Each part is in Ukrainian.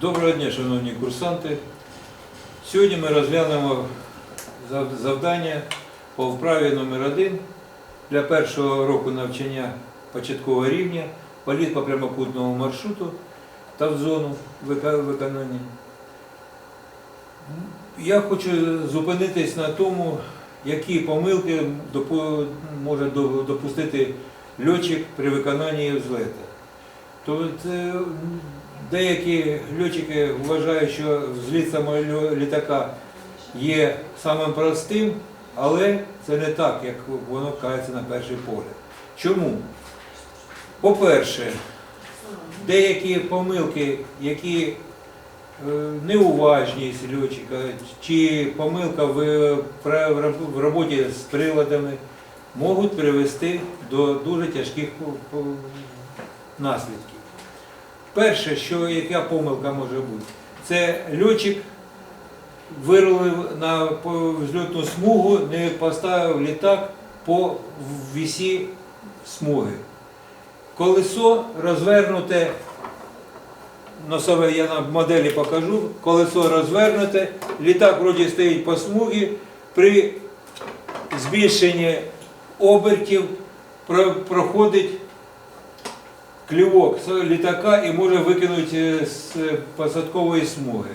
Доброго дня, шановні курсанти. Сьогодні ми розглянемо завдання по вправі номер 1 для першого року навчання початкового рівня, політ по прямокутному маршруту та в зону виконання. Я хочу зупинитись на тому, які помилки може допустити льотчик при виконанні взлету. То деякі льотчики вважають, що взліт самого літака є самим простим, але це не так, як воно кається на перший погляд. Чому? По-перше, деякі помилки, які е, неуважність льотчика, чи помилка в, роботі з приладами можуть привести до дуже тяжких по- наслідків. Перше, що яка помилка може бути, це льотчик вирулив на взльотну смугу, не поставив літак по вісі смуги. Колесо розвернуте, носове я на моделі покажу, колесо розвернуте, літак вроді стоїть по смугі, при збільшенні обертів проходить клювок з літака і може викинути е, з посадкової смуги.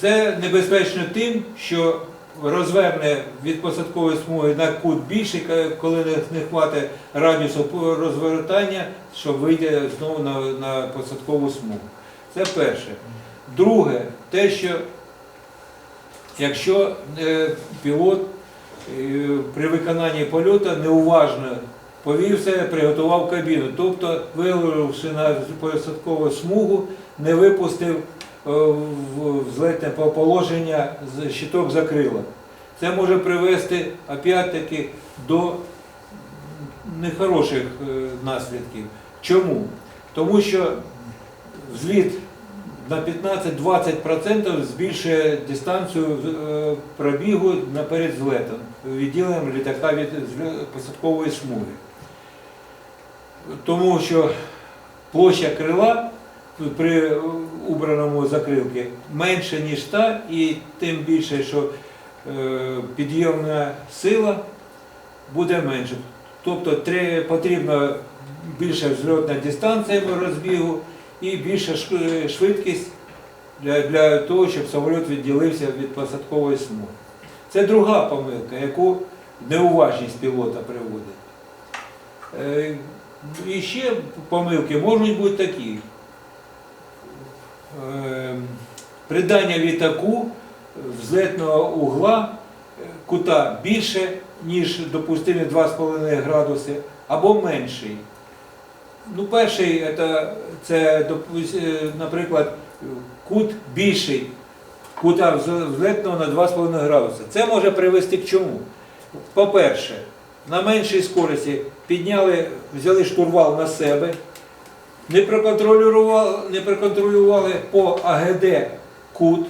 Це небезпечно тим, що розверне від посадкової смуги на кут більший, коли не, хватить радіусу розвертання, щоб вийти знову на, на посадкову смугу. Це перше. Друге, те, що якщо е, пілот е, при виконанні польоту неуважно повів себе, приготував кабіну, тобто, виливши на посадкову смугу, не випустив е, в взлетне положення щиток закрила. Це може привести опять-таки до нехороших е, наслідків. Чому? Тому що взліт на 15-20% збільшує дистанцію е, пробігу наперед злетом, відділенням літака від посадкової смуги. Тому що площа крила при убраному закрилці менше, ніж та, і тим більше, що е, підйомна сила буде менше. Тобто потрібна більша взльотна дистанція розбігу і більша швидкість для, для того, щоб самоліт відділився від посадкової смуги. Це друга помилка, яку неуважність пілота приводить. І ще помилки можуть бути такі. Е, Придання літаку взлетного угла е, кута більше, ніж допустимі 2,5 градуси, або менший. Ну, перший це, це е, наприклад, кут більший кута вз- взлетного на 2,5 градуси. Це може привести к чому? По-перше, на меншій скорості підняли, взяли штурвал на себе, не проконтролювали, не проконтролювали по АГД кут,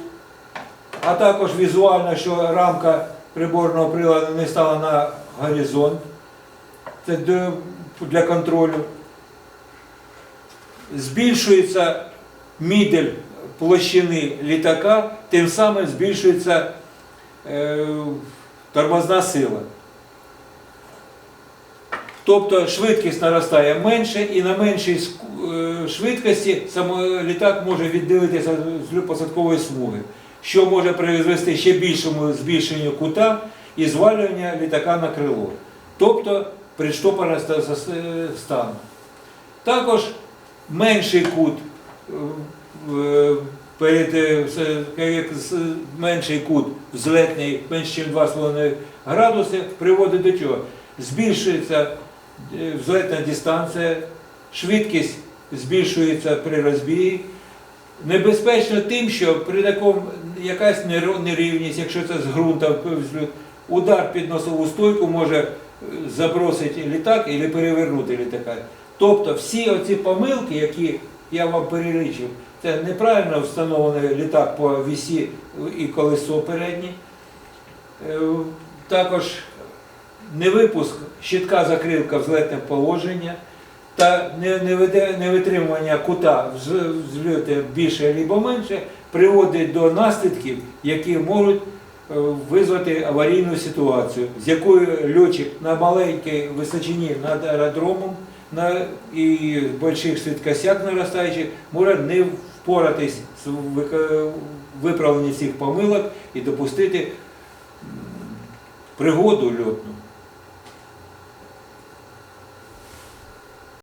а також візуально, що рамка приборного приладу не стала на горизонт. Це для- контролю. Збільшується мідель площини літака, тим самим збільшується е, тормозна сила. Тобто швидкість наростає менше і на меншій е, швидкості літак може відділитися з посадкової смуги, що може призвести ще більшому збільшенню кута і звалювання літака на крило. Тобто приштопане ста- ста- стану. Також менший кут е, перед е, менший кут взлетний менше, ніж 2,5 градуси приводить до чого? Збільшується взлетна дистанція, швидкість збільшується при розбігі. Небезпечно тим, що при такому якась нерівність, якщо це з взлет, удар під носову стойку може е, забросити літак і перевернути літака. Тобто всі оці помилки, які я вам перелічив, це неправильно встановлений літак по вісі і колесо переднє. Е, Також невипуск щитка закрилка взлетне положення, та невитримування кута вз- взльоту більше або менше приводить до наслідків, які можуть е, визвати аварійну ситуацію, з якою льотчик на маленькій височині над аеродромом на, і больших швидкостях наростаючих може не впоратись з виправленням цих помилок і допустити пригоду льотну.